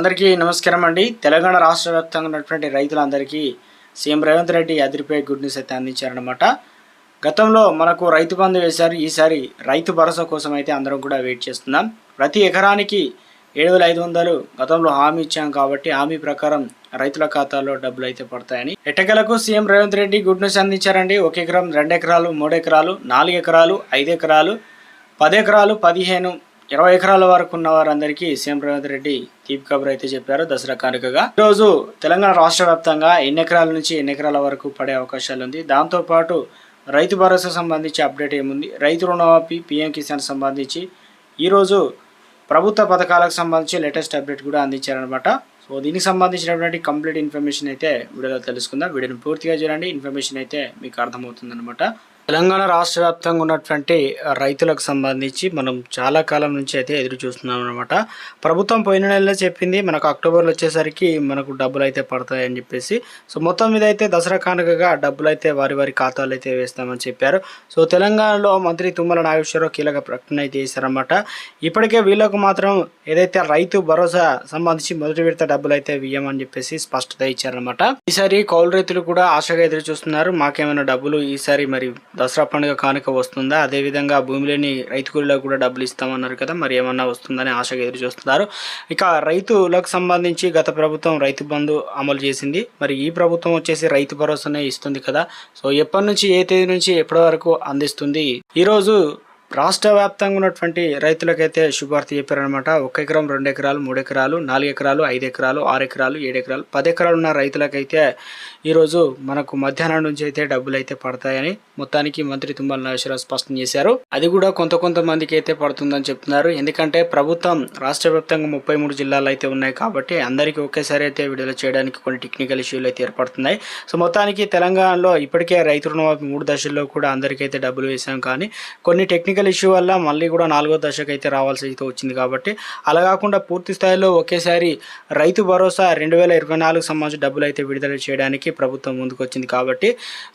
అందరికీ నమస్కారం అండి. తెలంగాణ రాష్ట్ర వ్యాప్తంగా ఉన్నటువంటి రైతులందరికీ సీఎం రేవంత్ రెడ్డి అదిరిపై గుడ్ న్యూస్ అయితే అందించారనమాట గతంలో మనకు రైతు బంధు వేశారు. ఈసారి రైతు భరోసా కోసం అయితే అందరం కూడా వెయిట్ చేస్తున్నాం. ప్రతి ఎకరానికి ఏడు వేల ఐదు వందలు గతంలో హామీ ఇచ్చాం కాబట్టి హామీ ప్రకారం రైతుల ఖాతాలో డబ్బులు అయితే పడతాయని. ఎట్టకలకు CM Revanth Reddy good news అందించారండి. ఒక ఎకరం రెండు ఎకరాలు మూడు ఎకరాలు నాలుగు ఎకరాలు ఐదు ఎకరాలు పది ఎకరాలు పదిహేను ఇరవై ఎకరాల వరకు ఉన్న వారందరికీ సీఎం రేవంత్ రెడ్డి కీప్ కబర్ అయితే చెప్పారు దసరా కానుకగా. ఈరోజు తెలంగాణ రాష్ట్ర వ్యాప్తంగా ఎన్ని ఎకరాల నుంచి ఎన్ని ఎకరాల వరకు పడే అవకాశాలు ఉంది? దాంతోపాటు రైతు భరోసా సంబంధించి అప్డేట్ ఏముంది? రైతు రుణమాఫీ పీఎం కిసాన్ సంబంధించి ఈరోజు ప్రభుత్వ పథకాలకు సంబంధించి లేటెస్ట్ అప్డేట్ కూడా అందించారనమాట సో దీనికి సంబంధించినటువంటి కంప్లీట్ ఇన్ఫర్మేషన్ అయితే వీడియోలో తెలుసుకుందాం. వీడియోని పూర్తిగా చూడండి. ఇన్ఫర్మేషన్ అయితే మీకు అర్థమవుతుంది తెలంగాణ రాష్ట్ర వ్యాప్తంగా ఉన్నటువంటి రైతులకు సంబంధించి మనం చాలా కాలం నుంచి అయితే ఎదురు చూస్తున్నాం అనమాట ప్రభుత్వం పోయిన నెలలో చెప్పింది మనకు అక్టోబర్లో వచ్చేసరికి మనకు డబ్బులు అయితే పడతాయని చెప్పేసి. సో మొత్తం మీద అయితే దసరా కానుకగా డబ్బులు అయితే వారి వారి ఖాతాలు అయితే వేస్తామని చెప్పారు. సో తెలంగాణలో మంత్రి తుమ్మల నాగేశ్వరరావు కీలక ప్రకటన అయితే చేశారన్నమాట. ఇప్పటికే వీళ్ళకు మాత్రం ఏదైతే రైతు భరోసా సంబంధించి మొదటి విడత డబ్బులు అయితే వేయమని చెప్పేసి స్పష్టత ఇచ్చారన్నమాట. ఈసారి కౌలు రైతులు కూడా ఆశగా ఎదురు చూస్తున్నారు. మాకేమైనా డబ్బులు ఈసారి మరి దసరా పండుగ కానుక వస్తుందా? అదేవిధంగా భూమి లేని రైతు కూలీలకు కూడా డబ్బులు ఇస్తామన్నారు కదా మరి ఏమన్నా వస్తుందని ఆశగా ఎదురు చూస్తున్నారు. ఇక రైతులకు సంబంధించి గత ప్రభుత్వం రైతు బంధు అమలు చేసింది. మరి ఈ ప్రభుత్వం వచ్చేసి రైతు భరోసానే ఇస్తుంది కదా. సో ఎప్పటి నుంచి ఏ తేదీ నుంచి ఎప్పటి వరకు అందిస్తుంది? ఈరోజు రాష్ట్ర వ్యాప్తంగా ఉన్నటువంటి రైతులకైతే శుభార్త చెప్పారనమాట ఒక ఎకరం రెండు ఎకరాలు మూడు ఎకరాలు నాలుగు ఎకరాలు ఐదు ఎకరాలు ఆరు ఎకరాలు ఏడు ఎకరాలు పది ఎకరాలు ఉన్న రైతులకైతే ఈరోజు మనకు మధ్యాహ్నం నుంచి అయితే డబ్బులు అయితే పడతాయని మొత్తానికి మంత్రి తుమ్మల నాగేశ్వరరావు స్పష్టం చేశారు. అది కూడా కొంత కొంతమందికి అయితే పడుతుందని చెప్తున్నారు. ఎందుకంటే ప్రభుత్వం రాష్ట్ర వ్యాప్తంగా ముప్పై మూడు జిల్లాలు అయితే ఉన్నాయి కాబట్టి అందరికీ ఒకేసారి అయితే విడుదల చేయడానికి కొన్ని టెక్నికల్ ఇష్యూలు అయితే ఏర్పడుతున్నాయి. సో మొత్తానికి తెలంగాణలో ఇప్పటికే రైతు రుణమాఫీ మూడు దశల్లో కూడా అందరికైతే డబ్బులు వేసాం కానీ కొన్ని టెక్నికల్ ఇష్యూ వల్ల మళ్ళీ కూడా నాలుగో దశకు అయితే రావాల్సి అయితే వచ్చింది కాబట్టి అలా కాకుండా పూర్తి స్థాయిలో ఒకేసారి రైతు భరోసా రెండు వేల ఇరవై నాలుగు సంబంధించి డబ్బులు అయితే విడుదల చేయడానికి ప్రభుత్వం ముందుకు వచ్చింది కాబట్టి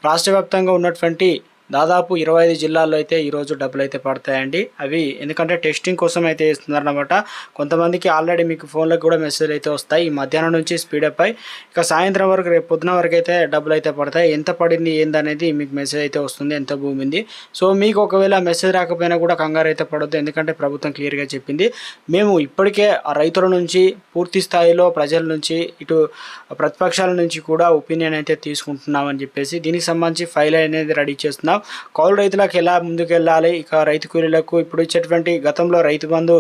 రాష్ట్ర ఉన్నటువంటి దాదాపు ఇరవై ఐదు జిల్లాల్లో అయితే ఈరోజు డబ్బులు అయితే పడతాయండి. అవి ఎందుకంటే టెస్టింగ్ కోసం అయితే ఇస్తున్నారనమాట కొంతమందికి ఆల్రెడీ మీకు ఫోన్లకు కూడా మెసేజ్ అయితే వస్తాయి. ఈ మధ్యాహ్నం నుంచి స్పీడప్ అయి ఇక సాయంత్రం వరకు రేపు పొద్దున వరకు అయితే డబ్బులు అయితే పడతాయి. ఎంత పడింది ఏందనేది మీకు మెసేజ్ అయితే వస్తుంది. ఎంత భూమి ఉంది. సో మీకు ఒకవేళ మెసేజ్ రాకపోయినా కూడా కంగారు అయితే పడద్దు. ఎందుకంటే ప్రభుత్వం క్లియర్గా చెప్పింది. మేము ఇప్పటికే ఆ రైతుల నుంచి పూర్తి స్థాయిలో ప్రజల నుంచి ఇటు ప్రతిపక్షాల నుంచి కూడా ఒపీనియన్ అయితే తీసుకుంటున్నామని చెప్పేసి దీనికి సంబంధించి ఫైల్ అనేది రెడీ చేస్తున్నాం. కౌలు రైతులకు ఎలా ముందుకెళ్ళాలి? ఇక రైతు కూలీలకు ఇప్పుడు ఇచ్చేటువంటి గతంలో రైతు బంధు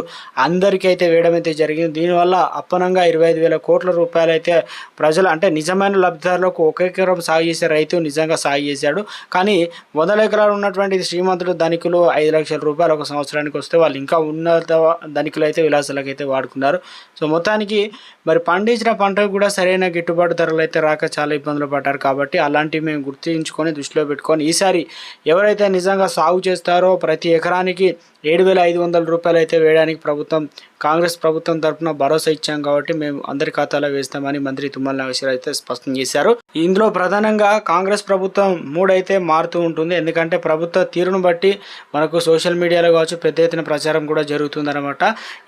అందరికీ అయితే వేయడం అయితే జరిగింది. దీనివల్ల అప్పనంగా ఇరవై ఐదు వేల కోట్ల రూపాయలు అయితే ప్రజలు అంటే నిజమైన లబ్ధిదారులకు ఒక ఎకరం సాగు చేసే రైతు నిజంగా సాగు చేశాడు. కానీ వందల ఎకరాలు ఉన్నటువంటి శ్రీమంతుడు ధనికులు ఐదు లక్షల రూపాయలు ఒక సంవత్సరానికి వస్తే వాళ్ళు ఇంకా ఉన్నత ధనికులు అయితే విలాసాలకు అయితే వాడుకున్నారు. సో మొత్తానికి మరి పండించిన పంటకు కూడా సరైన గిట్టుబాటు ధరలు అయితే రాక చాలా ఇబ్బందులు పడ్డారు కాబట్టి అలాంటివి మేము గుర్తించుకొని దృష్టిలో పెట్టుకొని ఈసారి ఎవరైతే నిజంగా సాగు చేస్తారో ప్రతి ఎకరానికి ఏడు వేల ఐదు వందల రూపాయలు అయితే వేయడానికి ప్రభుత్వం కాంగ్రెస్ ప్రభుత్వం తరఫున భరోసా ఇచ్చాం కాబట్టి మేము అందరి ఖాతాలో వేస్తామని మంత్రి తుమ్మల నాగేశ్వర అయితే స్పష్టం చేశారు. ఇందులో ప్రధానంగా కాంగ్రెస్ ప్రభుత్వం మూడైతే మారుతూ ఉంటుంది. ఎందుకంటే ప్రభుత్వ తీరును బట్టి మనకు సోషల్ మీడియాలో కావచ్చు పెద్ద ఎత్తున ప్రచారం కూడా జరుగుతుందన్నమాట.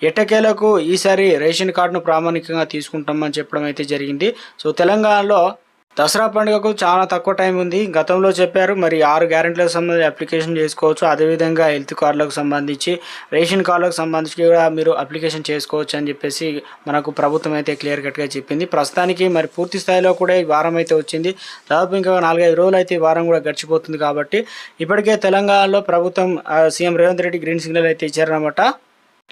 ఎటకేలకు ఈసారి రేషన్ కార్డును ప్రామాణికంగా తీసుకుంటామని చెప్పడం అయితే జరిగింది. సో తెలంగాణలో దసరా పండుగకు చాలా తక్కువ టైం ఉంది. గతంలో చెప్పారు మరి ఆరు గ్యారెంటీలకు సంబంధించి అప్లికేషన్ చేసుకోవచ్చు. అదేవిధంగా హెల్త్ కార్డులకు సంబంధించి రేషన్ కార్డులకు సంబంధించి కూడా మీరు అప్లికేషన్ చేసుకోవచ్చు అని చెప్పేసి మనకు ప్రభుత్వం అయితే క్లియర్ కట్గా చెప్పింది. ప్రస్తుతానికి మరి పూర్తి స్థాయిలో కూడా ఈ వారం అయితే వచ్చింది. దాదాపు ఇంకా నాలుగైదు రోజులు అయితే ఈ వారం కూడా గడిచిపోతుంది కాబట్టి ఇప్పటికే తెలంగాణలో ప్రభుత్వం CM Revanth Reddy green signal అయితే ఇచ్చారనమాట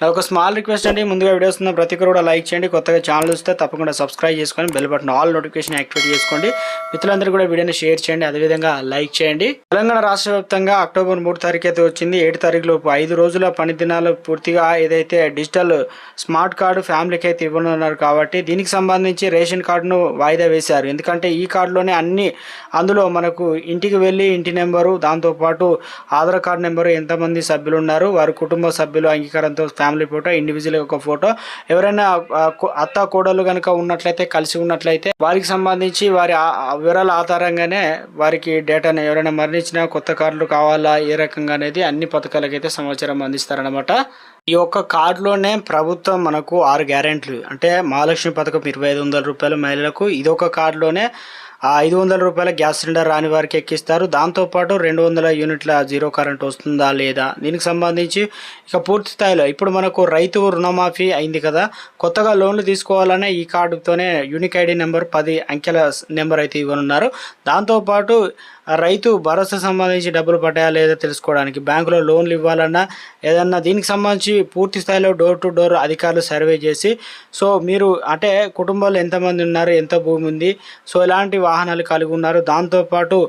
నాకు ఒక స్మాల్ రిక్వెస్ట్ అండి. ముందుగా వీడియోస్ ఉన్న ప్రతి ఒక్కరు కూడా లైక్ చేయండి. కొత్తగా ఛానల్ వస్తే తప్పకుండా సబ్స్క్రైబ్ చేసుకొని bell button all notification activate చేసుకోండి. మిత్రులందరూ కూడా వీడియోని షేర్ చేయండి. అదేవిధంగా లైక్ చేయండి. తెలంగాణ రాష్ట్ర వ్యాప్తంగా అక్టోబర్ మూడు తారీఖు అయితే వచ్చింది. ఏడు తారీఖు లోపు ఐదు రోజుల పని దినాలు పూర్తిగా ఏదైతే డిజిటల్ స్మార్ట్ కార్డు ఫ్యామిలీకి అయితే ఇవ్వనున్నారు కాబట్టి దీనికి సంబంధించి రేషన్ కార్డును వాయిదా వేశారు. ఎందుకంటే ఈ కార్డులోనే అన్ని అందులో మనకు ఇంటికి వెళ్ళి ఇంటి నెంబరు దాంతోపాటు ఆధార్ కార్డు నెంబరు ఎంతమంది సభ్యులు ఉన్నారు వారి కుటుంబ సభ్యులు అంగీకారంతో ఫ్యామిలీ ఫోటో ఇండివిజువల్ ఒక ఫోటో. ఎవరైనా అత్త కోడలు కనుక ఉన్నట్లయితే కలిసి ఉన్నట్లయితే వారికి సంబంధించి వారి ఆ- వివరాల ఆధారంగానే వారికి డేటాను ఎవరైనా మరణించిన కొత్త కార్డులు కావాలా ఏ రకంగా అనేది అన్ని పథకాలకైతే సమాచారం అందిస్తారనమాట ఈ యొక్క కార్డులోనే ప్రభుత్వం మనకు ఆరు గ్యారెంట్లు. అంటే మహాలక్ష్మి పథకం ఇరవై ఐదు వందల రూపాయలు మహిళలకు. ఇదొక కార్డులోనే ఆ ఐదు వందల రూపాయల గ్యాస్ సిలిండర్ రాని వారికి ఎక్కిస్తారు. దాంతోపాటు రెండు వందల యూనిట్ల జీరో కరెంట్ వస్తుందా లేదా? దీనికి సంబంధించి ఇక పూర్తి స్థాయిలో ఇప్పుడు మనకు రైతు రుణమాఫీ అయింది కదా. కొత్తగా లోన్లు తీసుకోవాలనే ఈ కార్డుతోనే యూనిక్ ఐడి నెంబర్ పది అంకెల నెంబర్ అయితే ఇవ్వనున్నారు. దాంతోపాటు రైతు భరోసా సంబంధించి డబ్బులు పడ్డాయా లేదా తెలుసుకోవడానికి బ్యాంకులో లోన్లు ఇవ్వాలన్నా ఏదన్నా దీనికి సంబంధించి పూర్తి స్థాయిలో డోర్ టు డోర్ అధికారులు సర్వే చేసి సో మీరు అంటే కుటుంబాలు ఎంతమంది ఉన్నారు ఎంత భూమి ఉంది సో ఎలాంటి వాహనాలు కలిగి ఉన్నారు దాంతోపాటు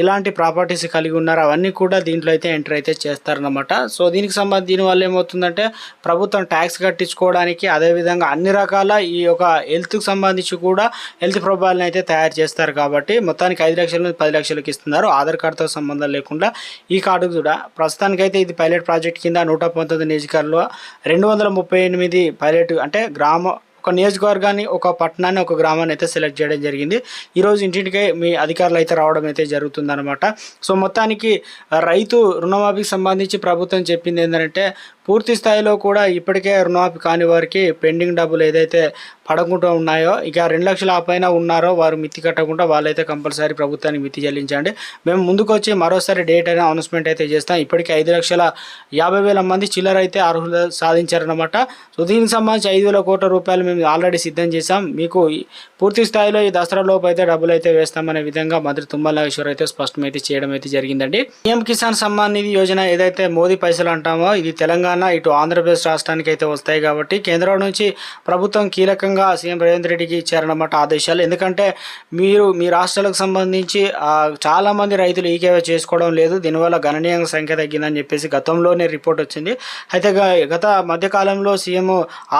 ఇలాంటి ప్రాపర్టీస్ కలిగి ఉన్నారు. అవన్నీ కూడా దీంట్లో అయితే ఎంటర్ అయితే చేస్తారనమాట సో దీనికి సంబంధించి దీనివల్ల ఏమవుతుందంటే ప్రభుత్వం ట్యాక్స్ కట్టించుకోవడానికి అదేవిధంగా అన్ని రకాల ఈ యొక్క హెల్త్కి సంబంధించి కూడా హెల్త్ ప్రొఫైల్ని అయితే తయారు చేస్తారు కాబట్టి మొత్తానికి ఐదు లక్షల నుంచి పది లక్షలకి ఇస్తున్నారు. ఆధార్ కార్డుతో సంబంధం లేకుండా ఈ కార్డు కూడా ప్రస్తుతానికైతే ఇది పైలట్ ప్రాజెక్ట్ కింద నూట పంతొమ్మిది నియోజకవర్గంలో రెండు వందల ముప్పై ఎనిమిది పైలట్ అంటే గ్రామ ఒక నియోజకవర్గాన్ని ఒక పట్టణాన్ని ఒక గ్రామాన్ని అయితే సెలెక్ట్ చేయడం జరిగింది. ఈరోజు ఇంటింటికే మీ అధికారులు అయితే రావడం అయితే జరుగుతుందనమాట సో మొత్తానికి రైతు రుణమాఫీకి సంబంధించి ప్రభుత్వం చెప్పింది ఏంటంటే పూర్తి స్థాయిలో కూడా ఇప్పటికే రుణమాఫీ కాని వారికి పెండింగ్ డబ్బులు ఏదైతే పడకుండా ఉన్నాయో ఇక రెండు లక్షల ఆ పైన ఉన్నారో వారు మిత్తి కట్టకుండా వాళ్ళైతే కంపల్సరీ ప్రభుత్వానికి మిత్తి చెల్లించండి. మేము ముందుకొచ్చి మరోసారి డేట్ అయినా అనౌన్స్మెంట్ అయితే చేస్తాం. ఇప్పటికే ఐదు లక్షల యాభై వేల మంది చిల్లర అయితే అర్హులు సాధించారనమాట సో దీనికి సంబంధించి ఐదు వేల కోట్ల రూపాయలు మేము ఆల్రెడీ సిద్ధం చేశాం. మీకు పూర్తి స్థాయిలో ఈ దసరా లోపు అయితే డబ్బులు అయితే వేస్తామనే విధంగా మంత్రి తుమ్మల నాగేశ్వర్ అయితే స్పష్టం అయితే చేయడం అయితే జరిగిందండి. పిఎం కిసాన్ సమ్మాన్ నిధి యోజన ఏదైతే మోదీ పైసలు అంటామో ఇది తెలంగాణ ఇటు ఆంధ్రప్రదేశ్ రాష్ట్రానికి అయితే వస్తాయి కాబట్టి కేంద్రం నుంచి ప్రభుత్వం కీలకంగా సీఎం రేవంత్ రెడ్డికి ఇచ్చారన్నమాట ఆదేశాలు. ఎందుకంటే మీరు మీ రాష్ట్రాలకు సంబంధించి చాలామంది రైతులు ఈకేవై చేసుకోవడం లేదు. దీనివల్ల గణనీయంగా సంఖ్య తగ్గిందని చెప్పేసి గతంలోనే రిపోర్ట్ వచ్చింది. అయితే గత మధ్యకాలంలో సీఎం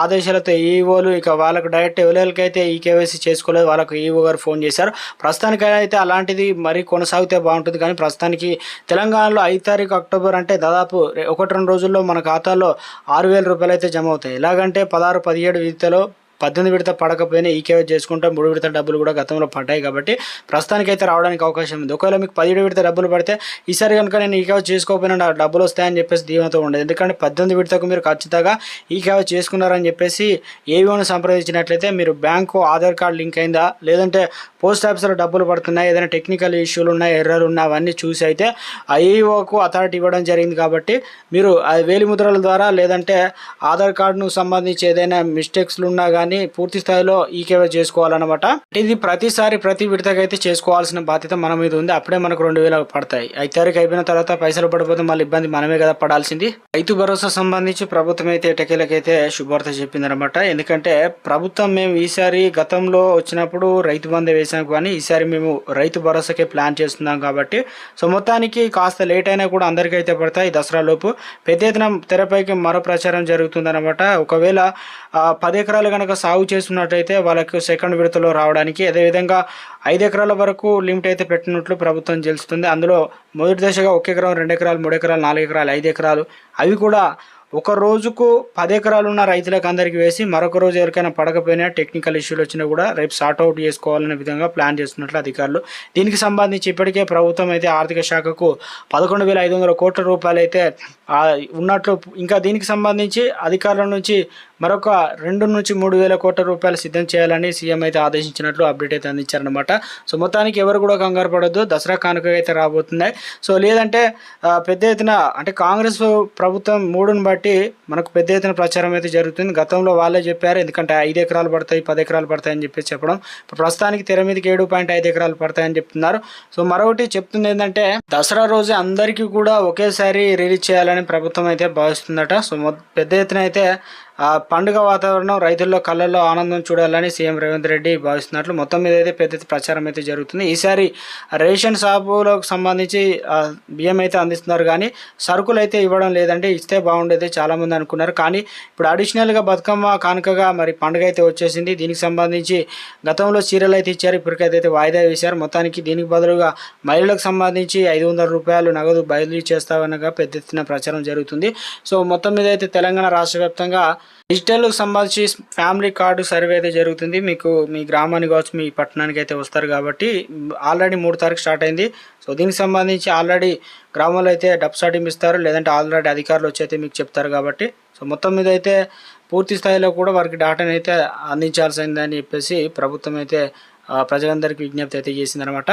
ఆదేశాలతో ఈఓలు ఇక వాళ్ళకు డైరెక్ట్ ఎవరికి అయితే ఈ కేవైసీ చేసుకోలేదు వాళ్ళకు ఈఓ గారు ఫోన్ చేశారు. ప్రస్తుతానికి అయితే అలాంటిది మరి కొనసాగితే బాగుంటుంది. కానీ ప్రస్తుతానికి తెలంగాణలో ఐదు తారీఖు అక్టోబర్ అంటే దాదాపు ఒకటి రెండు రోజుల్లో మన ఖాతాల్లో ఆరు వేల రూపాయలు అయితే జమ అవుతాయి. ఎలాగంటే పదహారు పదిహేడు విడతలో పద్దెనిమిది విడత పడకపోయినా ఈకేవై చేసుకుంటే మూడు విడత డబ్బులు కూడా గతంలో పడ్డాయి కాబట్టి ప్రస్తుతానికైతే రావడానికి అవకాశం ఉంది. ఒకవేళ మీకు పదిహేడు విడత డబ్బులు పడితే ఈసారి కనుక నేను ఈకేవై చేసుకోకపోయినా నా డబ్బులు వస్తాయని చెప్పేసి దీవెనతో ఉండదు. ఎందుకంటే పద్దెనిమిది విడతకు మీరు ఖచ్చితంగా ఈకేవై చేసుకున్నారని చెప్పేసి ఏవీఓని సంప్రదించినట్లయితే మీరు బ్యాంకు ఆధార్ కార్డు లింక్ అయిందా లేదంటే పోస్ట్ ఆఫీస్లో డబ్బులు పడుతున్నాయి ఏదైనా టెక్నికల్ ఇష్యూలు ఉన్నాయి ఎర్రర్ ఉన్నాయి అవన్నీ చూసి అయితే ఆ ఏఈఓకు అథారిటీ ఇవ్వడం జరిగింది కాబట్టి మీరు ఆ వేలిముద్రల ద్వారా లేదంటే ఆధార్ కార్డును సంబంధించి ఏదైనా మిస్టేక్స్లు ఉన్నా కానీ పూర్తి స్థాయిలో ఈకేవై చేసుకోవాలన్నమాట. ఇది ప్రతిసారి ప్రతి విడతకైతే చేసుకోవాల్సిన బాధ్యత మన మీద ఉంది. అప్పుడే మనకు రెండు వేలు పడతాయి. ఐదు తారీఖు అయిపోయిన తర్వాత పైసలు పడిపోతే మళ్ళీ ఇబ్బంది మనమే కదా పడాల్సింది. రైతు భరోసా సంబంధించి ప్రభుత్వం అయితే ఎటకేలకైతే శుభార్త చెప్పిందనమాట ఎందుకంటే ప్రభుత్వం మేము ఈసారి గతంలో వచ్చినప్పుడు రైతు బంధు వేసాం కానీ ఈసారి మేము రైతు భరోసాకే ప్లాన్ చేస్తున్నాం కాబట్టి సో మొత్తానికి కాస్త లేట్ అయినా కూడా అందరికైతే పడతాయి దసరా లోపు. పెద్ద ఎత్తున తెరపైకి మరో ప్రచారం జరుగుతుందన్నమాట. ఒకవేళ పది ఎకరాలు కనుక సాగు చేస్తున్నట్టయితే వాళ్ళకు సెకండ్ విడతలో రావడానికి అదేవిధంగా ఐదు ఎకరాల వరకు లిమిట్ అయితే పెట్టినట్లు ప్రభుత్వం తెలుస్తుంది. అందులో మొదటి దశగా ఒక ఎకరం రెండు ఎకరాలు మూడు ఎకరాలు నాలుగు ఎకరాలు ఐదు ఎకరాలు. అవి కూడా ఒక రోజుకు పది ఎకరాలు ఉన్న రైతులకు అందరికీ వేసి మరొక రోజు ఎవరికైనా పడకపోయినా టెక్నికల్ ఇష్యూలు వచ్చినా కూడా రేపు సార్ట్ అవుట్ చేసుకోవాలనే విధంగా ప్లాన్ చేస్తున్నట్లు అధికారులు. దీనికి సంబంధించి ఇప్పటికే ప్రభుత్వం అయితే ఆర్థిక శాఖకు పదకొండు వేల ఐదు వందల కోట్ల రూపాయలు అయితే ఉన్నట్లు ఇంకా దీనికి సంబంధించి అధికారుల నుంచి మరొక రెండు నుంచి మూడు వేల కోట్ల రూపాయలు సిద్ధం చేయాలని సీఎం అయితే ఆదేశించినట్లు అప్డేట్ అయితే అందించారనమాట సో మొత్తానికి ఎవరు కూడా కంగారు పడద్దు. దసరా కానుక అయితే రాబోతున్నాయి. సో లేదంటే పెద్ద ఎత్తున అంటే కాంగ్రెస్ ప్రభుత్వం మూడుని బట్టి మనకు పెద్ద ఎత్తున ప్రచారం అయితే జరుగుతుంది. గతంలో వాళ్ళే చెప్పారు ఎందుకంటే ఐదు ఎకరాలు పడతాయి పది ఎకరాలు పడతాయి అని చెప్పేసి చెప్పడం. ప్రస్తుతానికి తెర మీదకి ఏడు పాయింట్ ఐదు ఎకరాలు పడతాయని చెప్తున్నారు. సో మరొకటి చెప్తుంది ఏంటంటే దసరా రోజు అందరికీ కూడా ఒకేసారి రిలీజ్ చేయాలని ప్రభుత్వం అయితే భావిస్తుందట. సో పెద్ద ఎత్తున అయితే ఆ పండుగ వాతావరణం రైతుల్లో కళ్ళల్లో ఆనందం చూడాలని సీఎం రేవంత్ రెడ్డి భావిస్తున్నట్లు మొత్తం మీద అయితే పెద్ద ప్రచారం అయితే జరుగుతుంది. ఈసారి రేషన్ షాపులకు సంబంధించి బియ్యం అయితే అందిస్తున్నారు కానీ సరుకులు అయితే ఇవ్వడం లేదంటే ఇస్తే బాగుండేది చాలామంది అనుకున్నారు. కానీ ఇప్పుడు అడిషనల్గా బతుకమ్మ కానుకగా మరి పండుగ అయితే వచ్చేసింది. దీనికి సంబంధించి గతంలో చీరలు అయితే ఇచ్చారు. ఇప్పటికైతే అయితే వాయిదా వేశారు. మొత్తానికి దీనికి బదులుగా మహిళలకు సంబంధించి ఐదు వందల రూపాయలు నగదు బదిలీ చేస్తామనగా పెద్ద ఎత్తున ప్రచారం జరుగుతుంది. సో మొత్తం మీద అయితే తెలంగాణ రాష్ట్ర డిజిటల్ సంబంధించి ఫ్యామిలీ కార్డు సర్వే అయితే జరుగుతుంది. మీకు మీ గ్రామానికి కావచ్చు మీ పట్టణానికి అయితే వస్తారు కాబట్టి ఆల్రెడీ మూడు తారీఖు స్టార్ట్ అయింది. సో దీనికి సంబంధించి ఆల్రెడీ గ్రామంలో అయితే డబ్ స్టార్టింగ్ ఇస్తారు లేదంటే ఆల్రెడీ అధికారులు వచ్చి అయితే మీకు చెప్తారు కాబట్టి. సో మొత్తం మీద అయితే పూర్తి స్థాయిలో కూడా వారికి డాటాని అయితే అందించాల్సిందని చెప్పేసి ప్రభుత్వం అయితే ప్రజలందరికీ విజ్ఞప్తి అయితే చేసిందనమాట